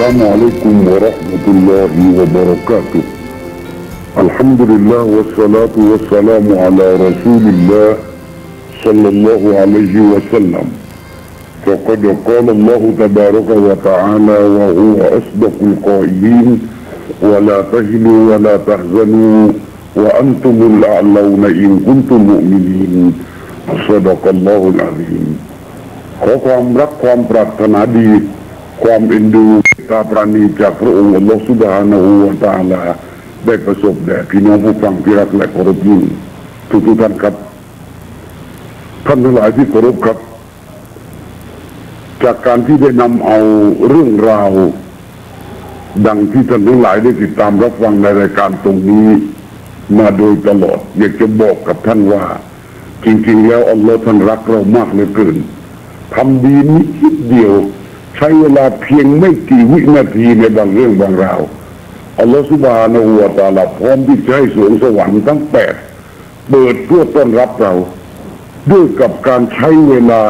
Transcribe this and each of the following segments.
السلام عليكم ورحمة الله وبركاته الحمد لله والصلاة والسلام على رسول الله صلى الله عليه وسلم فقد قال الله تبارك وتعالى وهو أصدق القائلين ولا تهنوا ولا تحزنوا وأنتم الأعلون إن كنتم مؤمنين صدق الله العظيم ขอความรักความปรารถนาดี ความเอ็นดู ตาปราณีจากพระองค์อัลลอฮฺสุบฮานะฮูวะตาลาได้ประสบแด่พี่น้องผู้ฟังที่รักและเคารพยิ่งทุกทุกท่านครับ ท่านทั้งหลายที่เคารพครับ จากการที่ได้นำเอาเรื่องราว ดังที่ท่านทั้งหลายได้ติดตามรับฟังในรายการตรงนี้ มาโดยตลอด อยากจะบอกกับท่านว่า จริง ๆ แล้วอัลลอฮ์ท่านรักเรามากเหลือเกินทำดีนิดเดียว ใช้เวลาเพียงไม่กี่วินาทีในบางเรื่องบางราวอัลลอฮฺสุบานะฮูวตาลาพร้อมที่จะให้สวงสวรรค์ทั้งแปดเปิดเพื่อต้อนรับเรา ด้วยกับการใช้เวลา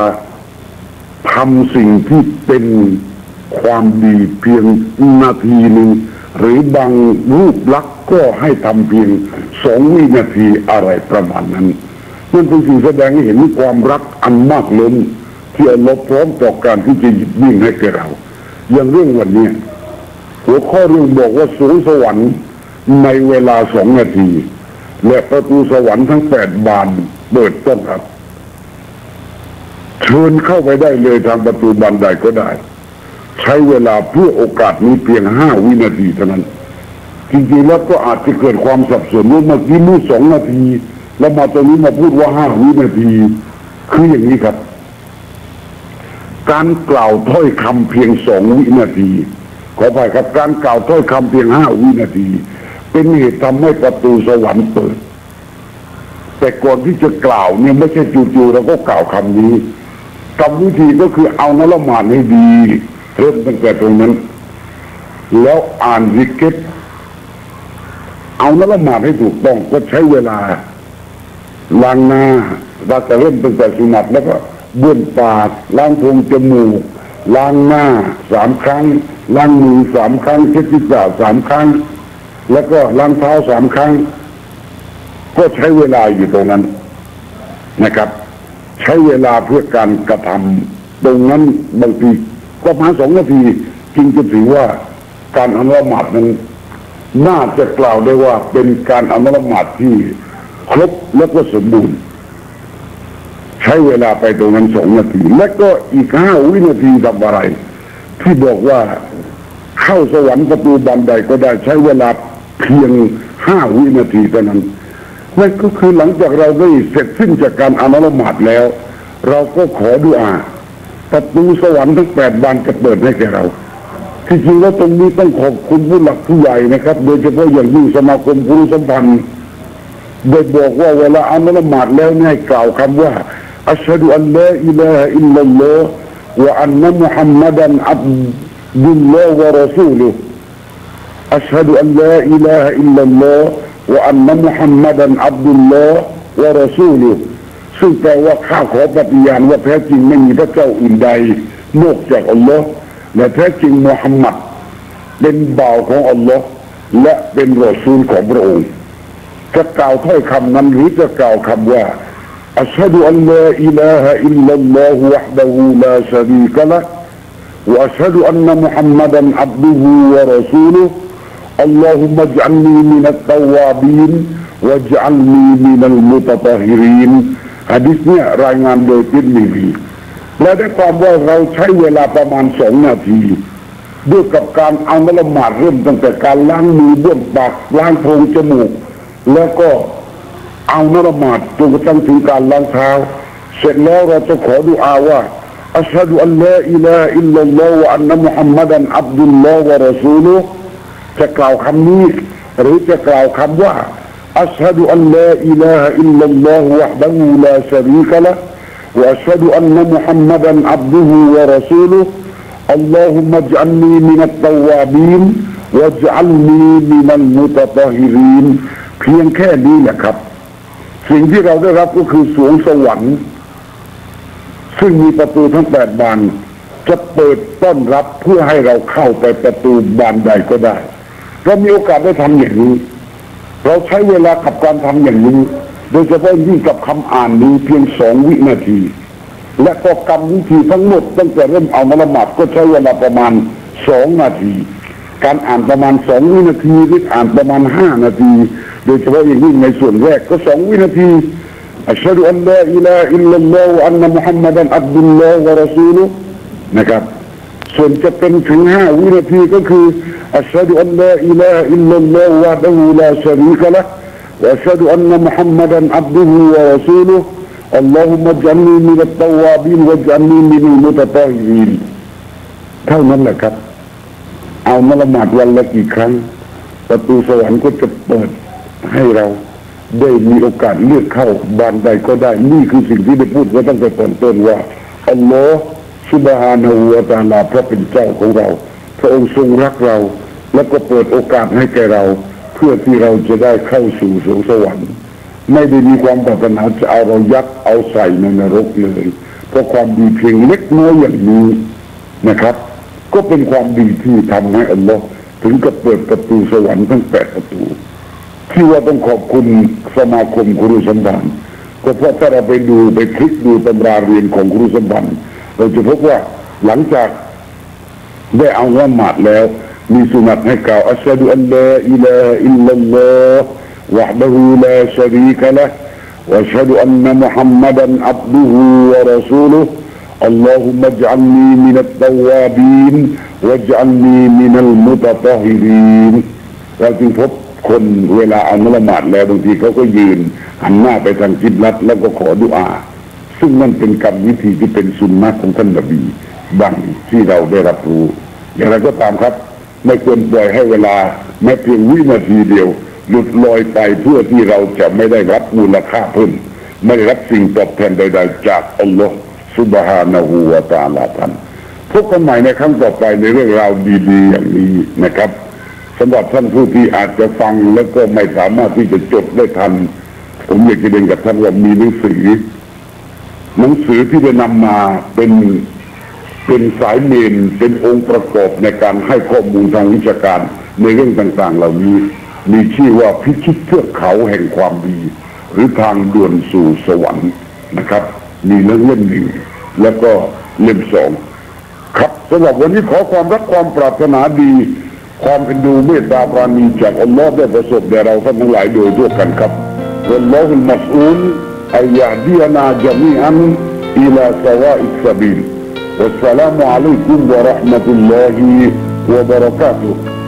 ทำสิ่งที่เป็นความดีเพียงนาทีหนึ่งหรือบางรูปลักษณ์ก็ให้ทำเพียงสองวินาทีอะไรประมาณนั้นนั่นเป็นสิ่งแสดงให้เห็นความรักอันมากล้น ที่อัลลอฮ์พร้อมต่อการที่จะหยิบยื่นให้แก่เรา อย่างเรื่องวันนี้หัวข้อเรื่องบอกว่าสูงสวรรค์ในเวลาสองนาที และประตูสวรรค์ทั้งแปดบานเปิดต้อนรับเชิญเข้าไปได้เลยทางประตูบานใดก็ได้ ใช้เวลาเพื่อโอกาสนี้เพียงห้าวินาทีเท่านั้นจริงๆแล้วก็อาจจะเกิดความสับสนว่าเมื่อกี้มือสองนาที แล้วมาตรงนี้มาพูดว่าห้าวินาที คืออย่างนี้ครับ การกล่าวถ้อยคำเพียงสองวินาที ขอไปครับการกล่าวถ้อยคำเพียงห้าวินาที เป็นเหตุทำให้ประตูสวรรค์เปิด แต่ก่อนที่จะกล่าวเนี่ยไม่ใช่จู่ๆเราก็กล่าวคำนี้กรรมวิธีก็คือเอานละหมาดให้ดี เริ่มตั้งแต่ตรงนั้น แล้วอ่านวิกเก็ตเอานละหมาดให้ถูกต้องก็ใช้เวลาล้างหน้าเราจะเริ่มตั้งแต่สุนัตแล้วก็ บ้วนปากล้างโพรงจมูก ล้างหน้าสามครั้ง ล้างมือสามครั้งเช็ดศีรษะสามครั้ง แล้วก็ล้างเท้าสามครั้ง ก็ใช้เวลาอยู่ตรงนั้นนะครับ ใช้เวลาเพื่อการกระทำตรงนั้นบางทีก็มาสองนาทีจึงจะถือว่าการอนุมัตินั้นน่าจะกล่าวได้ว่าเป็นการอนุมัติที่ครบและก็สมบูรณ์ ใช้เวลาไปตรงนั้นสองนาที และก็อีกห้าวินาทีทำอะไร ที่บอกว่าเข้าสวรรค์ประตูบันไดก็ได้ใช้เวลาเพียงห้าวินาทีเท่านั้นนั่นก็คือหลังจากเราได้เสร็จสิ้นจากการอนุมัติแล้ว เราก็ขอดุอาประตูสวรรค์ทั้งแปดบานจะเปิดให้แก่เรา ที่จริงแล้วตรงนี้ต้องขอบคุณผู้หลักผู้ใหญ่นะครับ โดยเฉพาะอย่างยิ่งสมาคมผู้รู้สัมพันธ์โดยบอกว่าเวลาอานุละหมาดแล้วให้กล่าวคำว่าวะอันนะมุฮัมมัดันอับดุลลอฮ์วะรอซูลุฮ์อัชฮะดุอัลลอฮ์อิลา ฮะอิลลัลลอฮ์วะอันนะมุฮัมมัดันอับดุลลอฮ์วะรอซูลุฮ์ซึ่งแปลว่าข้าขอปฏิญาณว่าแท้จริงไม่มีพระเจ้าอื่นใดนอกจากอัลลอฮ์และแท้จริงมุฮัมมัดเป็นบ่าวของอัลลอฮ์และเป็นรอซูลของพระองค์จะกล่าวถ้อยคำนั้นหรือจะกล่าวคำว่า อัชฮะดุอัลลอฮ์อิลาฮะอิลลัลลอฮุวะฮ์ดะฮูลาชะรีกะละ وأشهد أن محمدا عبده ورسوله اللهم اجعلني من التوابين واجعلني من المتطهرين ฮะดิษเนี่ยรายงานโดยติดมีพีและได้ความว่าเราใช้เวลาประมาณสองนาที ด้วยกับการเอานละหมาดเริ่มตั้งแต่การล้างมือบ้วนปากล้างโพรงจมูก แล้วก็ เอานละหมาดจนกระทั่งถึงการล้างเท้า สิ่งที่เราได้รับก็คือสวงสวรรค์ ซึ่งมีประตูทั้งแปดบาน จะเปิดต้อนรับเพื่อให้เราเข้าไปประตูบานใดก็ได้เรามีโอกาสได้ทำอย่างนี้ เราใช้เวลากับการทำอย่างนี้ โดยเฉพาะยิ่งกับคำอ่านนี้เพียงสองวินาที และก็กรรมวิธีทั้งหมดตั้งแต่เริ่มเอามาละหมาดก็ใช้เวลาประมาณสองนาที การอ่านประมาณสองวินาทีหรืออ่านประมาณห้านาที โดยเฉพาะอย่างยิ่งในส่วนแรกก็สองวินาทีอัชฮะดุอันลาอิลาอิลลัลลอฮ์อันนะมุฮัมมัดันอับดุลลอฮ์วะรอซูลุนะครับ ส่วนจะเป็นถึงห้าวินาทีก็คืออัชฮะดุอันลาอิลาอิลลัลลอฮุวะดะฮูลาชะรีกะละวะอัชฮะดุอันนะมุฮัมมัดันอับดุฮูวะรอซูลุอัลลอฮุมะจัลลีมินัตตวาบีนวะจัลลีมินัลมุตะตอฮีนเท่านั้นแหละครับ เอามาละหมาดวันละกี่ครั้ง ประตูสวรรค์ก็จะเปิด ให้เราได้มีโอกาสเลือกเข้าบานใดก็ได้ นี่คือสิ่งที่ได้พูดไว้ตั้งแต่ตอนต้นว่าอัลลอฮ์สุบฮานาหูวตาลาพระเป็นเจ้าของเรา พระองค์ทรงรักเรา แล้วก็เปิดโอกาสให้แก่เรา เพื่อที่เราจะได้เข้าสู่สวงสวรรค์ ไม่ได้มีความปรารถนาจะเอาเรายัดเอาใส่ในนรกเลยเพราะความดีเพียงเล็กน้อยอย่างนี้นะครับ ก็เป็นความดีที่ทำให้อัลลอฮ์ถึงกับเปิดประตูสวรรค์ทั้งแปดประตู ที่ว่าต้องขอบคุณสมาคมครูสัมพันธ์ก็เพราะถ้าเราไปดูไปคลิกดูตำราเรียนของครูสัมพันธ์เราจะพบว่าหลังจาก ได้เอาละหมาดแล้ว มีสุนัตให้กล่าวอัชฮะดุอัลลอฮ์อิลาอิลลัลลอฮ์วะฮ์ดะฮูลาชะรีกะละห์วะอัชฮะดุอันนะมุฮัมมัดันอับดุฮูวะรอซูลุฮ์ اللهم اجعلني من التوابين واجعلني من المتطهرين เราจึงพบ คนเวลาเอานละหมาดแล้วบางทีเขาก็ยืนหันหน้าไปทางจิบลัดแล้วก็ขอดุอา ซึ่งนั่นเป็นกรรมวิธีที่เป็นสุนนะของท่านนบีดังที่เราได้รับรู้ อย่างไรก็ตามครับ ไม่ควรปล่อยให้เวลาแม้เพียงวินาทีเดียว หลุดลอยไปเพื่อที่เราจะไม่ได้รับมูลค่าเพิ่มไม่ได้รับสิ่งตอบแทนใด ๆ จากอัลลอฮ์สุบฮานะฮูวะตาลาท่านพบกันใหม่ในครั้งต่อไปในเรื่องราวดี ๆ อย่างนี้นะครับ สำหรับท่านผู้ที่อาจจะฟังแล้วก็ไม่สามารถที่จะจดได้ทัน ผมอยากจะเรียนกับท่านว่ามีหนังสือ หนังสือที่ได้นำมาเป็นเป็นสายเมนเป็นองค์ประกอบในการให้ข้อมูลทางวิชาการในเรื่องต่างๆ เหล่านี้ มีชื่อว่าพิชิตเทือกเขาแห่งความดี หรือทางด่วนสู่สวรรค์นะครับ มีเรื่องเล่มหนึ่งแล้วก็เล่มสองครับสำหรับวันนี้ขอความรักความปรารถนาดี ความเป็นดูเมตตาปราณีจากอัลลอฮ์ได้ประสบแด่เราท่านทั้งหลายโดยทั่วกันครับอัลลอฮุมัสอูลอัยาดียนาจามีอันอิลาสวาอิสบิลวัสสลามุอะลัยกุมวะราะห์มะตุลลอฮิวะบะเราะกาตุฮ์